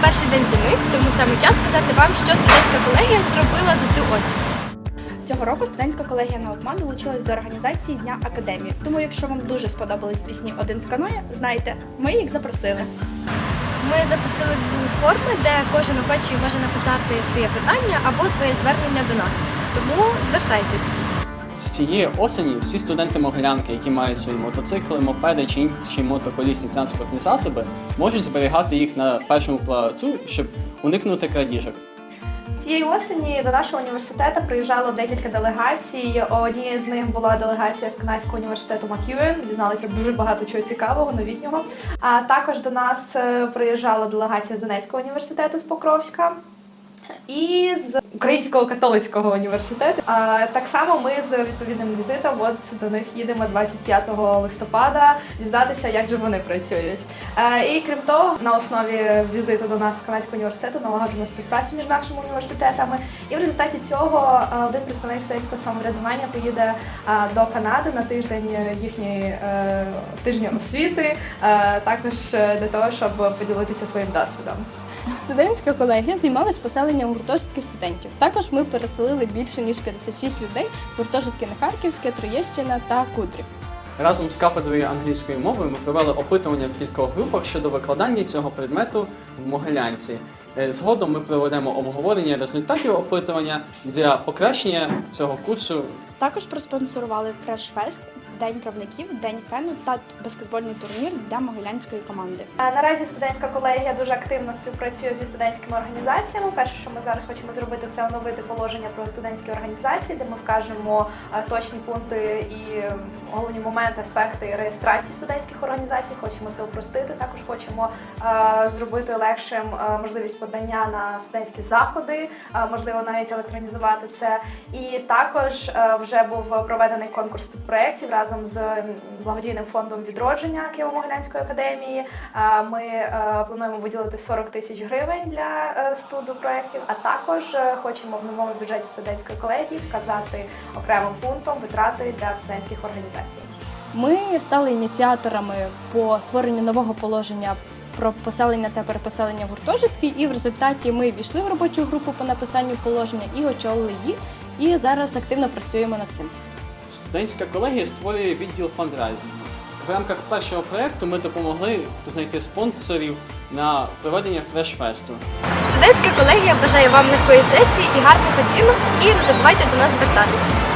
день зими, тому саме час сказати вам, що студентська колегія зробила за цю осінь. Цього року студентська колегія Наукман долучилась до організації Дня академії. Тому, якщо вам дуже сподобались пісні Один в каної, знайте, ми їх запросили. Ми запустили форми, де кожен охочий може написати своє питання або своє звернення до нас. Тому звертайтесь. З цієї осені всі студенти Могилянки, які мають свої мотоцикли, мопеди чи інші мотоколісні транспортні засоби, можуть зберігати їх на першому плацу, щоб уникнути крадіжок. Цієї осені до нашого університету приїжджало декілька делегацій. Однією з них була делегація з канадського університету Мак'юен. Дізналися дуже багато чого цікавого, новітнього. А також до нас е, приїжджала делегація з Донецького університету з Покровська. І з Українського католицького університету. А так само ми з відповідним візитом от до них їдемо 25 листопада дізнатися, як же вони працюють. Е, І крім того, на основі візиту до нас з канадського університету налагоджено співпрацю між нашими університетами. І в результаті цього е, один представник студентського самоврядування поїде е, до Канади на тиждень їхньої тижня освіти, також для того, щоб поділитися своїм досвідом. Студентська колегія займалась поселенням гуртожитків студентів. Також ми переселили більше ніж 56 людей в гуртожитки на Харківське, Троєщина та Кудрів. Разом з кафедрою англійської мови ми провели опитування в кількох групах щодо викладання цього предмету в Могилянці. Е, Згодом ми проведемо обговорення результатів опитування для покращення цього курсу Також проспонсорували Фрешфест, День правників, День фену та баскетбольний турнір для могилянської команди. Наразі студентська колегія дуже активно співпрацює зі студентськими організаціями. Перше, що ми зараз хочемо зробити, це оновити положення про студентські організації, де ми вкажемо точні пункти і головні моменти, аспекти реєстрації студентських організацій. Хочемо це упростити. Також хочемо зробити легшим можливість подання на студентські заходи, можливо, навіть електронізувати це. І також вже був проведений конкурс проєктів разом з благодійним фондом відродження Києво-Могилянської академії. Е, Ми е, плануємо виділити 40 тисяч гривень для е, студу проєктів, а також хочемо в новому бюджеті студентської колегії вказати окремим пунктом витрати для студентських організацій. Ми стали ініціаторами по створенню нового положення про поселення та переpoселення в гуртожитки, і в результаті ми війшли в робочу групу по написанню положення і очолили її. І зараз активно працюємо над цим. Студентська колегія створює відділ фандрайзингу. В рамках першого проєкту ми допомогли знайти спонсорів на проведення фрешфесту. Студентська колегія бажає вам легкої сесії і гарних оцінок. І не забувайте до нас звертатися.